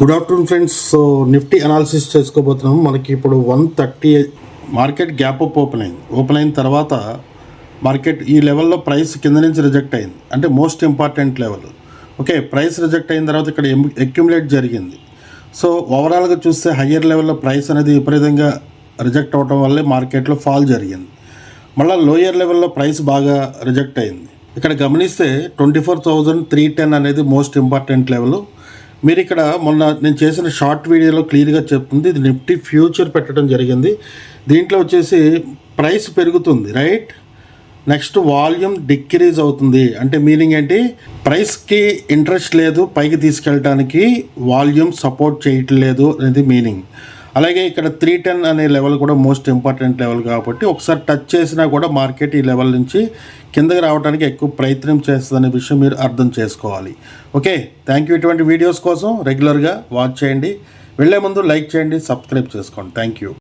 Good afternoon friends so Nifty analysis చేసుకోబోతున్నాం. మనకి ఇప్పుడు one thirty market gap up open అయింది. ఓపెన్ అయిన తర్వాత మార్కెట్ ఈ లెవెల్లో ప్రైస్ కింద నుంచి రిజెక్ట్ అయింది. అంటే most important level okay price reject అయిన తర్వాత ఇక్కడ అక్యుములేట్ జరిగింది. సో ఓవరాల్గా చూస్తే హయ్యర్ లెవెల్లో ప్రైస్ అనేది విపరీతంగా రిజెక్ట్ అవడం వల్లే మార్కెట్లో ఫాల్ జరిగింది. మళ్ళీ లోయర్ లెవెల్లో ప్రైస్ బాగా రిజెక్ట్ అయింది. ఇక్కడ గమనిస్తే twenty four thousand three ten అనేది మోస్ట్ ఇంపార్టెంట్ లెవెల్ మీరు ఇక్కడ మొన్న నేను చేసిన షార్ట్ వీడియోలో క్లియర్గా చెప్తుంది ఇది నిఫ్టీ ఫ్యూచర్ పెట్టడం జరిగింది. దీంట్లో వచ్చేసి ప్రైస్ పెరుగుతుంది రైట్? నెక్స్ట్ వాల్యూమ్ డిక్రీజ్ అవుతుంది. అంటే మీనింగ్ ఏంటి? ప్రైస్కి ఇంట్రెస్ట్ లేదు పైకి తీసుకెళ్ళడానికి వాల్యూమ్ సపోర్ట్ చేయట్లేదు అనేది మీనింగ్. అలాగే ఇక్కడ త్రీ టెన్ అనే లెవెల్ కూడా మోస్ట్ ఇంపార్టెంట్ లెవెల్ కాబట్టి ఒకసారి టచ్ చేసినా కూడా మార్కెట్ ఈ లెవెల్ నుంచి కిందకి రావడానికి ఎక్కువ ప్రయత్నం చేస్తుందనే విషయం మీరు అర్థం చేసుకోవాలి. ఓకే థ్యాంక్ యూ ఇటువంటి వీడియోస్ కోసం రెగ్యులర్గా వాచ్ చేయండి. వెళ్ళే ముందు లైక్ చేయండి సబ్స్క్రైబ్ చేసుకోండి. Thank you